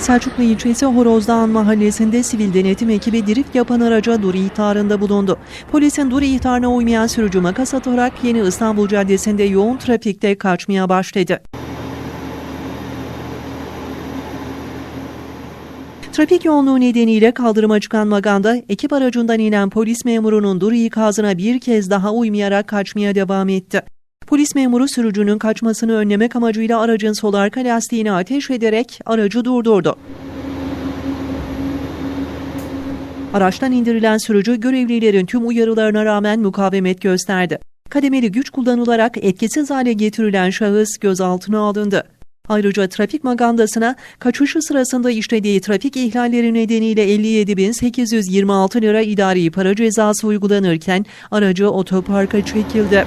Selçuklu ilçesi Horozdağan mahallesinde sivil denetim ekibi drift yapan araca dur ihtarında bulundu. Polisin dur ihtarına uymayan sürücü makas atarak Yeni İstanbul Caddesi'nde yoğun trafikte kaçmaya başladı. Trafik yoğunluğu nedeniyle kaldırıma çıkan Maganda, ekip aracından inen polis memurunun dur ikazına bir kez daha uymayarak kaçmaya devam etti. Polis memuru sürücünün kaçmasını önlemek amacıyla aracın sol arka lastiğini ateş ederek aracı durdurdu. Araçtan indirilen sürücü görevlilerin tüm uyarılarına rağmen mukavemet gösterdi. Kademeli güç kullanılarak etkisiz hale getirilen şahıs gözaltına alındı. Ayrıca trafik magandasına kaçışı sırasında işlediği trafik ihlalleri nedeniyle 57.826 lira idari para cezası uygulanırken aracı otoparka çekildi.